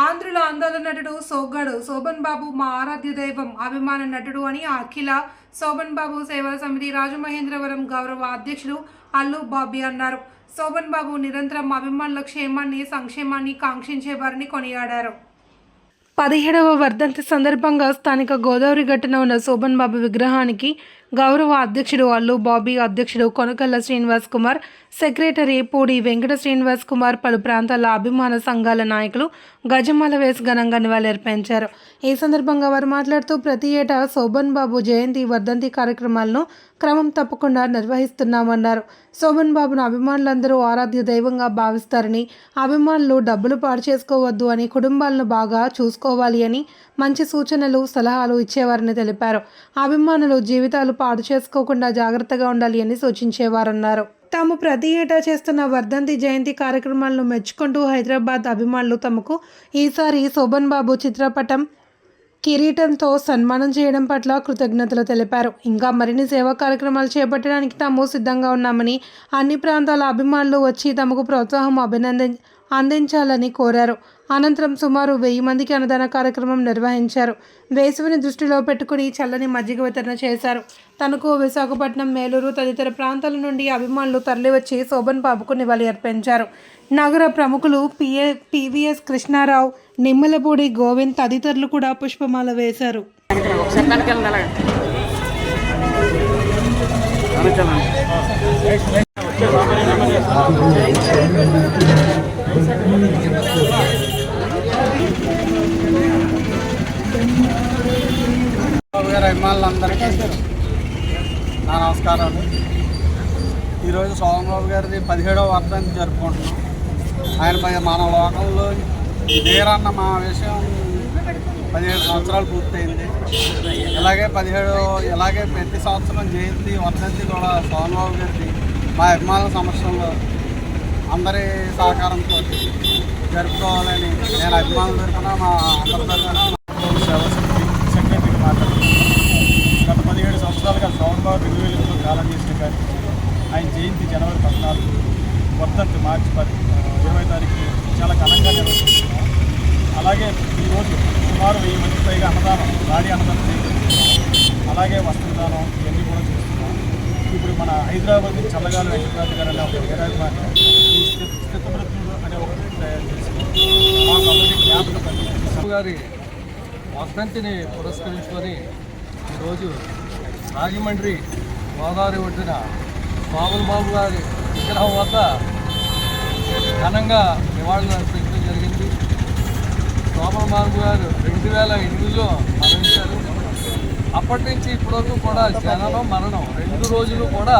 ఆంధ్రుల ఆందోళన నటుడు సోగ్గాడు. శోభన్ బాబు మా ఆరాధ్య దైవం అభిమాన నటుడు అని అఖిల శోభన్ బాబు సేవా సమితి రాజమహేంద్రవరం గౌరవ అధ్యక్షులు అల్లు బాబీ అన్నారు. శోభన్ బాబు నిరంతరం అభిమానుల క్షేమాన్ని సంక్షేమాన్ని కాంక్షించేవారని కొనియాడారు. పదిహేడవ వర్ధంతి సందర్భంగా స్థానిక గోదావరి గట్టున ఉన్న శోభన్ బాబు విగ్రహానికి గౌరవ అధ్యక్షుడు అల్లు బాబీ అధ్యక్షుడు కొనకల్ల శ్రీనివాస్ కుమార్ సెక్రటరీ పూడి వెంకట శ్రీనివాస్ కుమార్ పలు ప్రాంతాల అభిమాన సంఘాల నాయకులు గజమాల వేసి ఘనంగా నివాళులర్పించారు. ఈ సందర్భంగా వారు మాట్లాడుతూ ప్రతి ఏటా శోభన్ బాబు జయంతి వర్ధంతి కార్యక్రమాలను క్రమం తప్పకుండా నిర్వహిస్తున్నామన్నారు. శోభన్ బాబును అభిమానులందరూ ఆరాధ్య దైవంగా భావిస్తారని అభిమానులు డబ్బులు పాడు చేసుకోవద్దు అని కుటుంబాలను బాగా చూసుకోవాలి అని మంచి సూచనలు సలహాలు ఇచ్చేవారని తెలిపారు. అభిమానులు జీవితాలు పాడు చేసుకోకుండా జాగ్రత్తగా ఉండాలి అని సూచించేవారన్నారు. తాము ప్రతి ఏటా చేస్తున్న వర్ధంతి జయంతి కార్యక్రమాలను మెచ్చుకుంటూ హైదరాబాద్ అభిమానులు తమకు ఈసారి శోభన్ బాబు చిత్రపటం కిరీటంతో సన్మానం చేయడం పట్ల కృతజ్ఞతలు తెలిపారు. ఇంకా మరిన్ని సేవా కార్యక్రమాలు చేపట్టడానికి తాము సిద్ధంగా ఉన్నామని అన్ని ప్రాంతాల అభిమానులు వచ్చి తమకు ప్రోత్సాహం అభినంది అందించాలని కోరారు. అనంతరం సుమారు వెయ్యి మందికి అన్నదాన కార్యక్రమం నిర్వహించారు. వేసవిని దృష్టిలో పెట్టుకుని చల్లని మజ్జిగ వితరణ చేశారు. తనకు విశాఖపట్నం మేలూరు తదితర ప్రాంతాల నుండి అభిమానులు తరలివచ్చి శోభన్ బాబుకు నివాళి అర్పించారు. నగర ప్రముఖులు పిఏ పివిఎస్ కృష్ణారావు నిమ్మలపూడి గోవింద్ తదితరులు కూడా పుష్పమాల వేశారు ఒకసారి వెనక్కి వెళ్ళండి అలాగే బాబు గారి అభిమానులందరికీ నా నమస్కారాలు. ఈరోజు సోమబాబు గారిది పదిహేడవ వర్ధాన్ని జరుపుకుంటున్నాం. ఆయన పై మన లోకంలో నేరన్న మా విషయం పదిహేడు సంవత్సరాలు పూర్తయింది. ఇలాగే పదిహేడు ఇలాగే ప్రతి సంవత్సరం జయంతి వర్ధంతి కూడా సోమబాబు గారిది మా అభిమానుల సమక్షంలో అందరి సహకారంతో జరుపుకోవాలని నేను అభిమానుల తరఫున మా అందరి తరఫున సేవ సమితి సెక్రటరీకి మాట్లాడుతున్నాను గత పదిహేడు సంవత్సరాలుగా సోమబాబు వెలుగులో కాలం చేసిన కానీ ఆయన జయంతి జనవరి పద్నాలుగు వర్ధంతి మార్చి పది ఇరవై తారీఖు చాలా ఘనంగా నిర్వహిస్తున్నాం. అలాగే ఈరోజు సుమారు వెయ్యి మంది పైగా అన్నదానం దాడి అన్నదానం చేయగలుగుతున్నాం అలాగే వస్త్రదానం ఇవన్నీ కూడా ఇప్పుడు మన హైదరాబాద్ చల్లగాలి వెంకటరాజు గారు అనే ఒక వీరాభిమాని అనే ఒక తయారు జ్ఞాపకం గారి వసంతిని పురస్కరించుకొని ఈరోజు రాజమండ్రి గోదావరి ఒడ్డున బాబుల్ బాబు గారి విగ్రహం వద్ద ఘనంగా నివాళులు అర్పించడం జరిగింది. శోభన్ బాబు గారు రెండు వేల ఎనిమిదిలో అప్పటి నుంచి ఇప్పటివరకు కూడా జననం మరణం రెండు రోజులు కూడా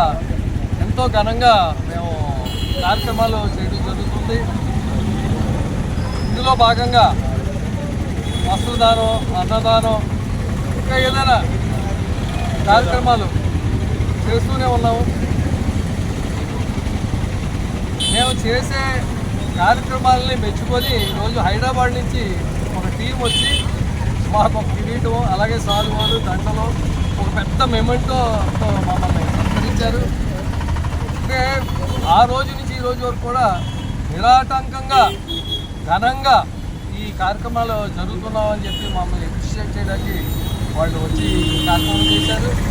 ఎంతో ఘనంగా మేము కార్యక్రమాలు చేయడం జరుగుతుంది. ఇందులో భాగంగా వస్త్రదానం అన్నదానం ఇంకా ఏదైనా కార్యక్రమాలు చేస్తూనే ఉన్నాము. మేము చేసే కార్యక్రమాలని మెచ్చుకొని ఈరోజు హైదరాబాద్ నుంచి ఒక టీం వచ్చి మాకు ఒక కిరీటం అలాగే సాధువాలు దండలు ఒక పెద్ద మెమెంటో మమ్మల్ని సత్కరించారు అంటే ఆ రోజు నుంచి ఈ రోజు వరకు కూడా నిరాటంకంగా ఘనంగా ఈ కార్యక్రమాలు జరుగుతున్నామని చెప్పి మమ్మల్ని అప్రిషియేట్ చేయడానికి వాళ్ళు వచ్చి కార్యక్రమం చేశారు.